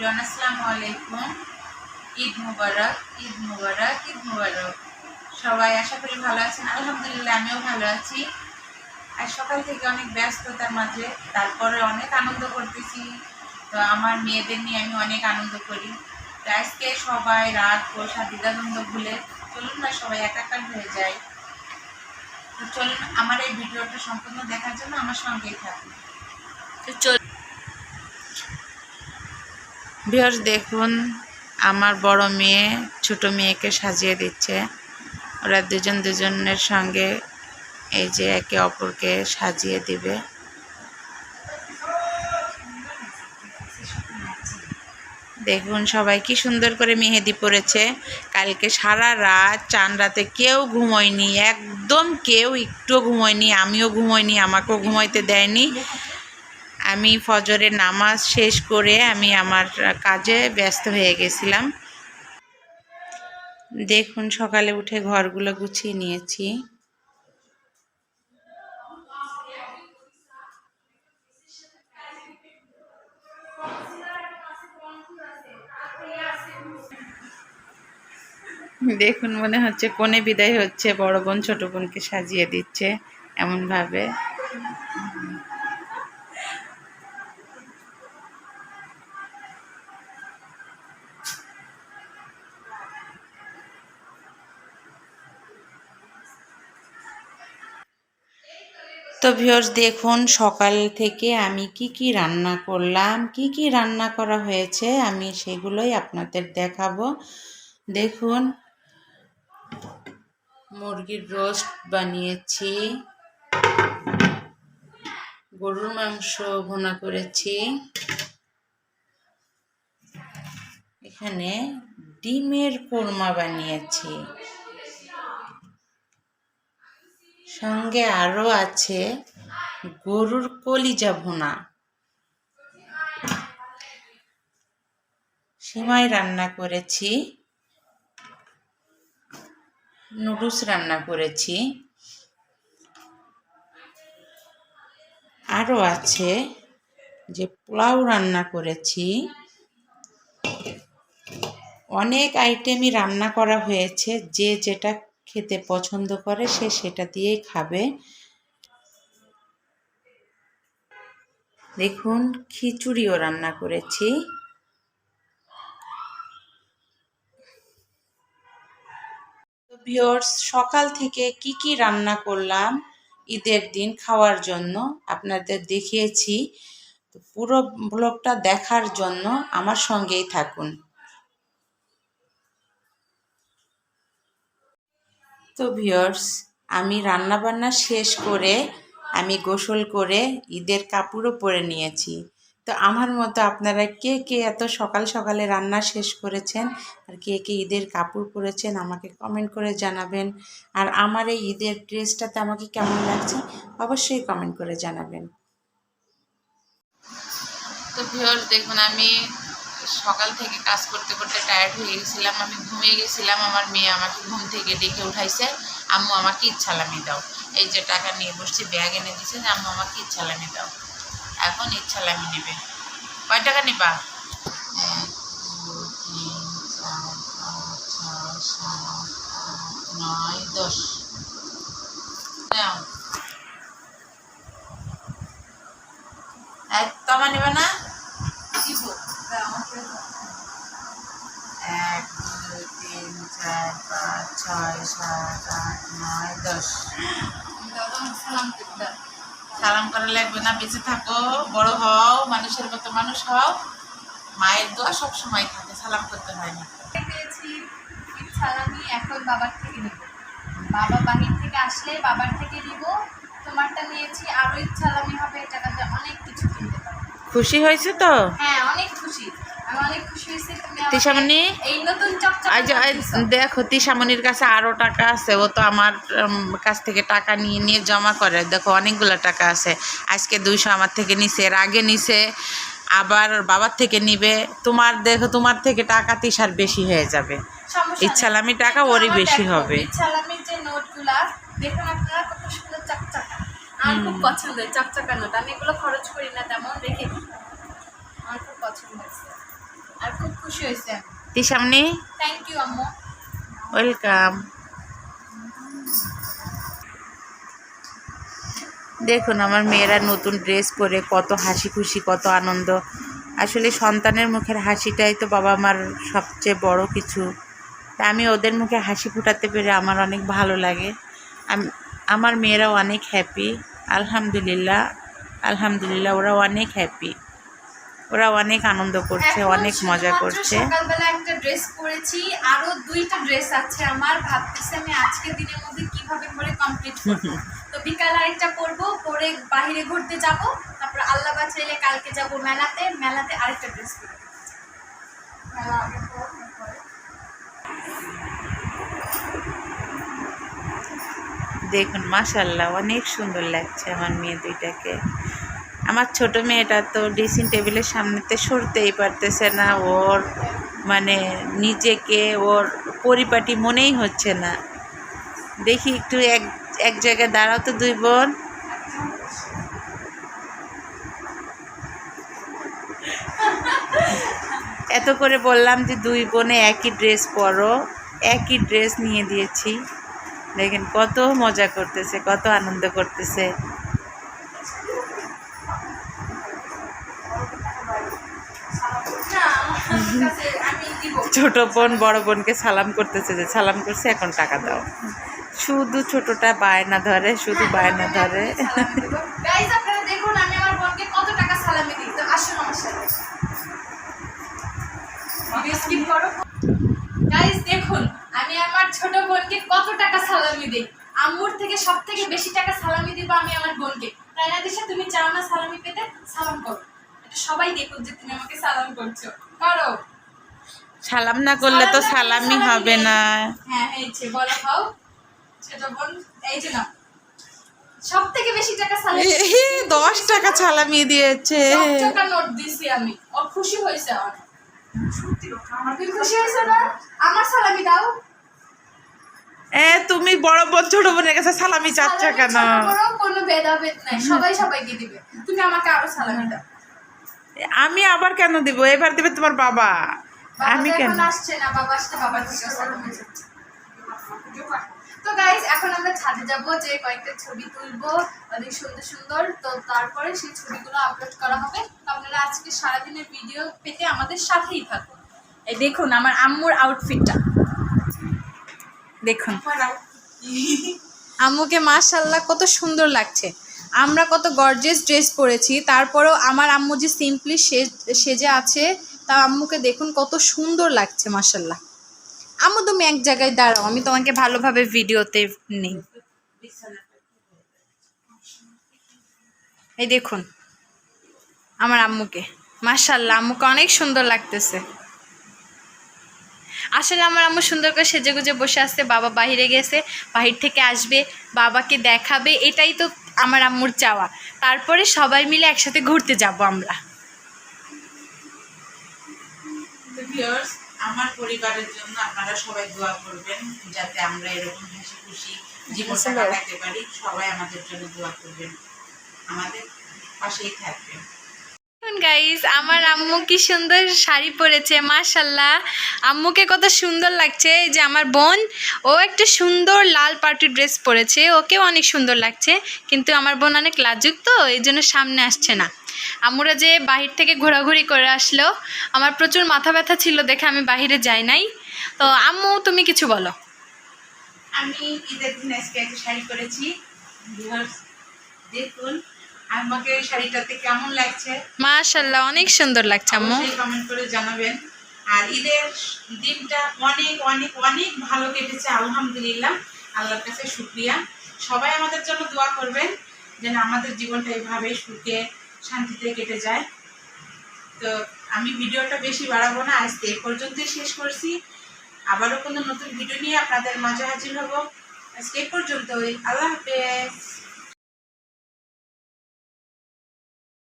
Everyone আসসালামু আলাইকুম ঈদ মুবারক ঈদ মুবারক ঈদ মুবারক সবাই আশা করি ভালো আছেন। আলহামদুলিল্লাহ, আমিও ভালো আছি। আর সকাল থেকে অনেক ব্যস্ততার মাঝে, তারপরে অনেক আনন্দ করতেছি। তো আমার মেয়েদের নিয়ে আমি অনেক আনন্দ করি। তো আজকে সবাই রাত বসা দ্বিধাদ্বন্দ্ব ভুলে চলুন না সবাই একাকার হয়ে যায় তো চলুন, আমার এই ভিডিওটা সম্পূর্ণ দেখার জন্য আমার সঙ্গেই থাকুন। তো চল ভিউয়ার্স দেখুন, আমার বড় মেয়ে, ছোট মেয়েকে সাজিয়ে দিচ্ছে। ওরা দুজন দুজনের সঙ্গে এই যে একে অপরকে সাজিয়ে দিবে। দেখুন সবাই, কি সুন্দর করে মেহেদি পড়েছে কালকে সারা রাত, চান রাতে কেউ ঘুমোয়নি, একদম কেউ একটুও ঘুমোয়নি, আমিও ঘুমোয়নি, আমাকেও ঘুমাইতে দেয়নি। আমি ফজরের নামাজ শেষ করে আমি আমার কাজে ব্যস্ত হয়ে গেছিলাম। দেখুন, সকালে উঠে ঘরগুলো গুছিয়ে নিয়েছি। দেখুন, মনে হচ্ছে কোনে বিদায় হচ্ছে, বড় বোন ছোট বোনকে সাজিয়ে দিচ্ছে এমন তো ভিউয়ার্স দেখুন, সকাল থেকে আমি কি কি রান্না করলাম, কি কি রান্না করা হয়েছে, আমি সেগুলোই আপনাদের দেখাবো। দেখুন, মুরগির রোস্ট বানিয়েছি, গরুর মাংস ভুনা করেছি। এখানে ডিমের কোরমা বানিয়েছি। সঙ্গে আরও আছে গরুর কলিজা ভোনা। সিমাই রান্না করেছি। নুডলস রান্না করেছি। আরও আছে যে পোলাও রান্না করেছি। অনেক আইটেমই রান্না করা হয়েছে, যে যেটা খেতে পছন্দ করে, সে সেটা দিয়েই খাবে। দেখুন, খিচুড়িও রান্না করেছি। ভিওর্স সকাল থেকে কি কি রান্না করলাম ঈদের দিন খাওয়ার জন্য আপনাদের দেখিয়েছি। পুরো ব্লগটা দেখার জন্য আমার সঙ্গেই থাকুন। তো ভিওর্স আমি রান্নাবান্না শেষ করে আমি গোসল করে ঈদের কাপড়ও পরে নিয়েছি। তো আমার মতো আপনারা কে কে এত সকাল সকালে রান্না শেষ করেছেন আর কে কে ঈদের কাপড় পরেছেন আমাকে কমেন্ট করে জানাবেন। আর আমার এই ঈদের ড্রেসটাতে আমাকে কেমন লাগছে অবশ্যই কমেন্ট করে জানাবেন। তো ভিওর্স দেখুন, আমি সকাল থেকে কাজ করতে করতে টায়ার্ড হয়ে গেছিলাম, আমি ঘুমিয়ে গেছিলাম, আমার মেয়ে আমাকে ঘুম থেকে ডেকে উঠাইছে, আম্মু, আমাকে ইচ্ছালামি দাও। এই যে টাকা নিয়ে বসছি, ব্যাগ এনে দিছে যে, আম্মু, আমাকে ইচ্ছালামি দাও। এখন ইচ্ছালামি নেবে। কয় টাকা নিবা? নয়, দশ। নাও নেবে না দিব এক দুই তিন চার পাঁচ ছয় সাত আট নয় দশ। সালাম করা লাগবে না বেঁচে থাকো বড় হও মানুষের মতো মানুষ হও। মায়ের দোয়া সব সময় থাকে সালাম করতে হয় না। পেয়েছি এখন বাবার থেকে নিব। বাবা বাহির থেকে আসলে বাবার থেকে নিব। তোমারটা নিয়েছি আরও ইচ্ছালামি হবে এটা কাজে অনেক কিছু কিনতে পারব। খুশি হয়েছে তো? হ্যাঁ অনেক খুশি। তিশামণি দেখো তিশামণির কাছে আরও টাকা আছে ও তো আমার কাছ থেকে টাকা নিয়ে নিয়ে জমা করে। দেখো অনেকগুলো টাকা আছে। আজকে দুইশো আমার থেকে নিছে এর আগে নিছে আবার বাবার থেকে নিবে। তোমার দেখো তোমার থেকে টাকা তিসার বেশি হয়ে যাবে। ইচ্ছালামি টাকা ওরই বেশি হবে। ইচ্ছালামির যে নোটগুলা দেখুন আপনারা কত সুন্দর চকচকা। আমার খুব পছন্দের চকচকা নোট। আমি এগুলো খরচ করি না তেমন দিই। আমার খুব পছন্দ হয়েছে আর খুব খুশি হয়েছে। সামনে। থ্যাংক ইউ আম্মু। ওয়েলকাম দেখুন আমার মেয়েরা নতুন ড্রেস পরে কত হাসি খুশি কত আনন্দ। আসলে সন্তানের মুখের হাসিটাই তো বাবা মার সবচেয়ে বড় কিছু। তা আমি ওদের মুখে হাসি ফুটাতে পেরে আমার অনেক ভালো লাগে। আমার মেয়েরাও অনেক হ্যাপি আলহামদুলিল্লাহ। আলহামদুলিল্লাহ ওরা অনেক হ্যাপি ওরা অনেক আনন্দ করছে অনেক মজা করছে। সকালবেলা একটা ড্রেস পরেছি আরও দুইটা ড্রেস আছে আমার। ভাবতেছি আমি আজকের দিনের মধ্যে কীভাবে করে কমপ্লিট করব। তো বিকাল আরেকটা পরবো পরে বাইরে ঘুরতে যাব তারপর আল্লাহ বাঁচাইলে কালকে যাব মেলাতে মেলাতে আরেকটা ড্রেস পরবো। মেলা আগে দেখুন মাশাল্লাহ অনেক সুন্দর লাগছে আমার মেয়ে দুইটাকে। আমার ছোট মেয়েটা তো ড্রেসিং টেবিলের সামনেতে সরতেই পারতেছে না, ওর মানে নিজেকে ওর পরিপাটি মনেই হচ্ছে না। দেখি একটু এক এক জায়গায় দাঁড়াও তো দুই বোন। এত করে বললাম যে দুই বোনে একই ড্রেস পরো, একই ড্রেস নিয়ে দিয়েছি। দেখেন কত মজা করতেছে, কত আনন্দ করতেছে। ছোট বোন, বড় বোনকে সালাম করতেছে যে, সালাম করছে, এখন টাকা দাও। শুধু ছোটটা বায়না ধরে, শুধু বায়না ধরে। দেখুন, আমি আমার আমার দেখুন, আমি আমার ছোট বোনকে কত টাকা সালামি দিই। আম্মুর থেকে সব থেকে বেশি টাকা সালামি দিব আমি আমার বোনকে। তাই না, দিশা? তুমি চাও না সালামি পেতে? সালাম করো। সবাই দেখুন যে তুমি আমাকে সালাম করছ। করো। সালাম না করলে তো সালামি হবে না। হ্যাঁ এই যে বলো খাও। ছোট বোন এই যে না সব থেকে বেশি টাকা সালামি দশ টাকা সালামি দিয়েছে। টাকা নোট দিছি আমি। ও খুশি হয়েছে অনেক তুমি খুশি হয়েছে না। আমার সালামি দাও। এ তুমি বড় বোন ছোট বোনের কাছে সালামি চাচ্ছ কেন? কোনো ভেদাভেদ নাই। সবাই সবাইকে দিবে। তুমি আমাকে আরও সালামি দাও। আমি আবার কেন দিব? এবার দিবে তোমার বাবা। বাবা আমি কেন? আসছে না বাবা থেকে সালামি তো গাইজ এখন আমরা ছাদে যাব যে কয়েকটা ছবি তুলবো অনেক সুন্দর সুন্দর। তো তারপরে সেই ছবিগুলো আপলোড করা হবে। আপনারা আজকে সারাদিনের ভিডিও পেতে আমাদের সাথেই থাকুন। এই দেখুন আমার আম্মুর আউটফিটটা দেখুন। আম্মুকে মাশাল্লাহ কত সুন্দর লাগছে। আমরা কত গর্জেস ড্রেস পরেছি, তারপরেও আমার আম্মু যে সিম্পলি সেজে আছে, তা আম্মুকে দেখুন কত সুন্দর লাগছে মাশাল্লাহ আম্মু তুমি এক জায়গায় দাঁড়াও, আমি তোমাকে ভালোভাবে ভিডিওতে নেই। এই দেখুন, আমার আম্মুকে। মাশাল্লাহ আম্মুকে অনেক সুন্দর লাগতেছে। আসলে আমার আম্মু সুন্দর করে সেজে গুজে বসে আসছে বাবা বাইরে গেছে বাহির থেকে আসবে বাবাকে দেখাবে এটাই তো আমার আম্মুর চাওয়া। তারপরে সবাই মিলে একসাথে ঘুরতে যাব আমরা। আমার পরিবারের জন্য আপনারা সবাই দোয়া করবেন যাতে আমরা এরকম হাসি খুশি জীবনটা কাটাতে পারি সবাই আমাদের জন্য দোয়া করবেন। আমাদের পাশেই থাকবেন। গাইস আমার আম্মু কি সুন্দর শাড়ি পরেছে মাশাল্লাহ আম্মুকে কত সুন্দর লাগছে। যে আমার বোন, ও একটা সুন্দর লাল পার্টি ড্রেস পরেছে, ওকেও অনেক সুন্দর লাগছে, কিন্তু আমার বোন অনেক লাজুক তো, এই জন্য সামনে আসছে না। আম্মুরা যে বাহির থেকে ঘোরাঘুরি করে আসলো, আমার প্রচুর মাথা ব্যথা ছিল দেখে আমি বাইরে যাই নাই। তো আম্মু, তুমি কিছু বলো। আমি ঈদের দিন আজকে একটা শাড়ি করেছি দেখুন। আমাকে শাড়িটাতে কেমন লাগছে? মাশাল্লাহ অনেক সুন্দর লাগছে আম্মু। কমেন্ট করে জানাবেন। আর ঈদের দিনটা অনেক অনেক অনেক ভালো কেটেছে আলহামদুলিল্লাহ। আল্লাহর কাছে শুক্রিয়া। সবাই আমাদের জন্য দোয়া করবেন যেন আমাদের জীবনটা এভাবেই সুখে শান্তিতে কেটে যায়। তো আমি ভিডিওটা বেশি বাড়াবো না আজকে এই পর্যন্তই শেষ করছি। আবারও কোনো নতুন ভিডিও নিয়ে আপনাদের মাঝে হাজির হব। আজকে এই পর্যন্তই। আল্লাহ হাফেজ।